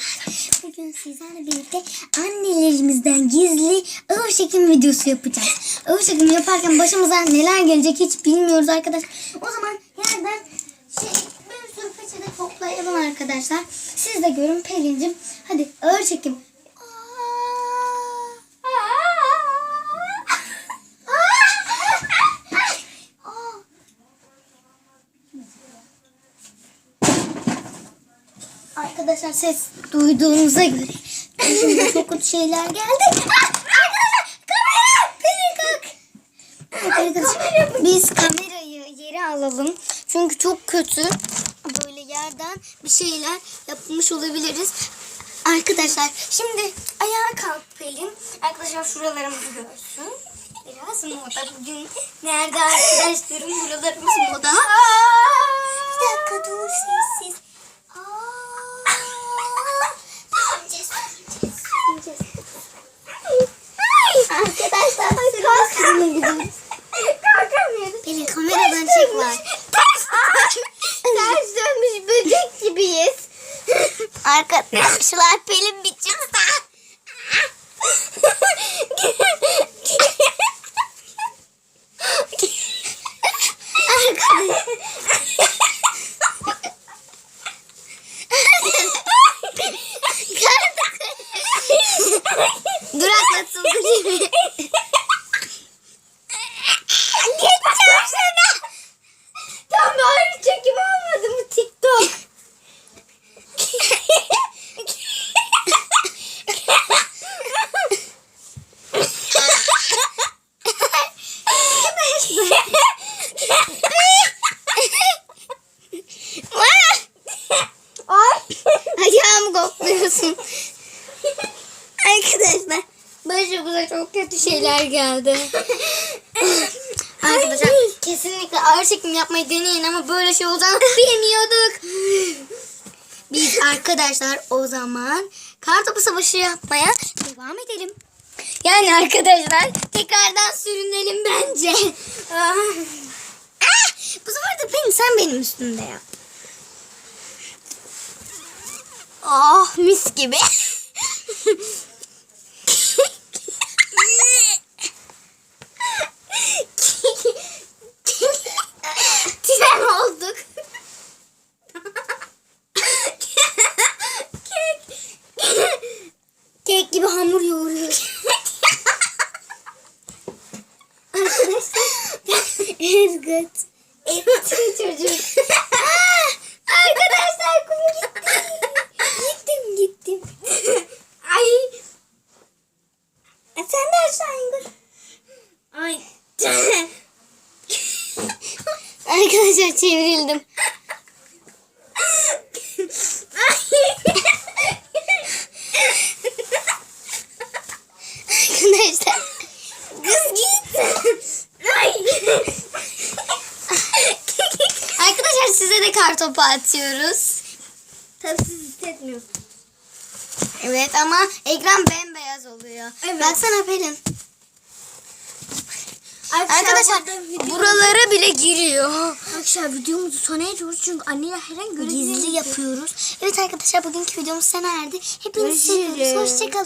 arkadaşlar. Bugün sizlerle birlikte annelerimizden gizli ağır çekim videosu yapacağız. Ağır çekim yaparken başımıza neler gelecek hiç bilmiyoruz arkadaşlar. O zaman yerden şey, bir sürü peçete toplayalım arkadaşlar. Siz de görün Pelin'cim. Hadi ağır çekim. Arkadaşlar ses duyduğunuza göre başımıza çok kötü şeyler geldi. Ah! Arkadaşlar kamera! Pelin kalk. Arkadaşlar biz kamerayı yere alalım. Çünkü çok kötü. Böyle yerden bir şeyler yapmış olabiliriz. Arkadaşlar şimdi ayağa kalk Pelin. Arkadaşlar şuralarımızı görsün. Biraz moda bugün. Nerede arkadaşlarım buralarımız moda. Kalkamıyoruz. Kalkamıyoruz. Pelin kameradan çek var. Ters, ters dönmüş böcek gibiyiz. Arkadaşlar Pelin bir çıksa. Duraklatıldı gibi. Ay. Ayağımı kokluyorsun. Arkadaşlar başımıza çok kötü şeyler geldi. Arkadaşlar kesinlikle ağır çekim yapmayı deneyin ama böyle şey olacağını bilmiyorduk. Biz arkadaşlar o zaman kartopu savaşı yapmaya devam edelim. Yani arkadaşlar tekrardan sürünelim bence. Sen benim üstümde yap. Oh mis gibi. Tren olduk. Kek. Kek gibi hamur yoğuruyoruz. Arkadaşlar. Ezgıt. Etsin çocuk. Arkadaşlar kum gitti. Gittim gittim. Ay. E sen de aşağı indir. Ay. Arkadaşlar çevrildim. Arkadaşlar. Arkadaşlar de kartopu atıyoruz. Tabii siz hissetmiyorsunuz. Evet ama ekran bembeyaz oluyor. Evet. Baksana Pelin. Arkadaşlar buralara bile giriyor. Arkadaşlar videomuzu sona ediyoruz çünkü anneler her an görebilir. Gizli yapıyoruz. Evet arkadaşlar bugünkü videomuz sona erdi. Hepinizi seviyoruz. Hoşçakalın.